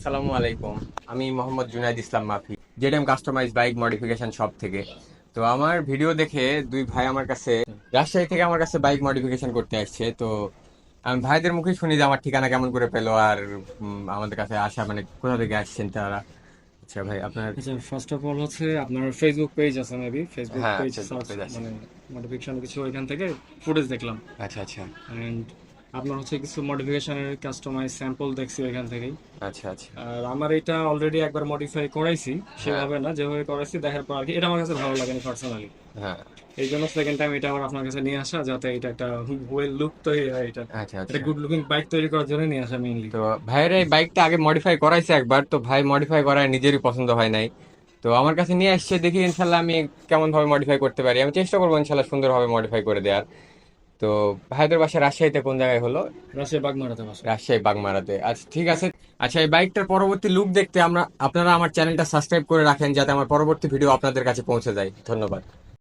আসসালামু আলাইকুম। আমি Mohammad Junaid Islam Mafi ZM customize bike modification shop থেকে। তো আমার ভিডিও দেখে দুই ভাই আমার কাছে রাজশাহী থেকে আমার কাছে বাইক মডিফিকেশন করতে আসছে। তো আমি ভাইদের মুখে শুনি যে আমার ঠিকানা কেমন করে পেল আর আমাদের কাছে আসা মানে কোথা থেকে আসছেন তারা। আচ্ছা ভাই আপনার ফার্স্ট অফ অল হচ্ছে আপনার ফেসবুক পেজ আছে মেবি ফেসবুক পেজ আছে। মানে মডিফিকেশন কিছু ওইখান থেকে ফুটেজ দেখলাম। আচ্ছা আচ্ছা। এন্ড আপনার হচ্ছে কিছু মডিফিকেশনের কাস্টমাইজ স্যাম্পল দেখছি ওইখান থেকেই। আচ্ছা আচ্ছা। আর আমার এটা অলরেডি একবার মডিফাই করাইছি সেভাবে না যেভাবে করাইছি দেখার পর আর কি এটা আমার কাছে ভালো লাগেনি পার্সোনালি হ্যাঁ। এই জন্য সেকেন্ড টাইম এটা আবার আপনার কাছে নিয়ে আসা যাতে এটা একটা ওয়েল লুক তৈরি হয় এটা। আচ্ছা আচ্ছা। গুড লুকিং বাইক তৈরি করার জন্য নিয়ে আসা মেইনলি তো ভাইয়ের এই বাইকটা আগে মডিফাই করাইছে একবার তো ভাই মডিফাই করায় নিজেরই পছন্দ হয় নাই। তো আমার কাছে নিয়ে আসছে দেখি ইনশাল্লাহ আমি কেমন ভাবে মডিফাই করতে পারি। আমি চেষ্টা করব ইনশাল্লাহ সুন্দরভাবে মডিফাই করে দেওয়ার। তো ভাইদের বাসা রাজশাহীতে কোন জায়গায় হলো? রাজশাহী বাগমারাতে রাজশাহী বাগমারাতে। আচ্ছা ঠিক আছে। আচ্ছা এই বাইকটার পরবর্তী লুক দেখতে আমরা আপনারা আমার চ্যানেলটা সাবস্ক্রাইব করে রাখেন যাতে আমার পরবর্তী ভিডিও আপনাদের কাছে পৌঁছে যায়। ধন্যবাদ।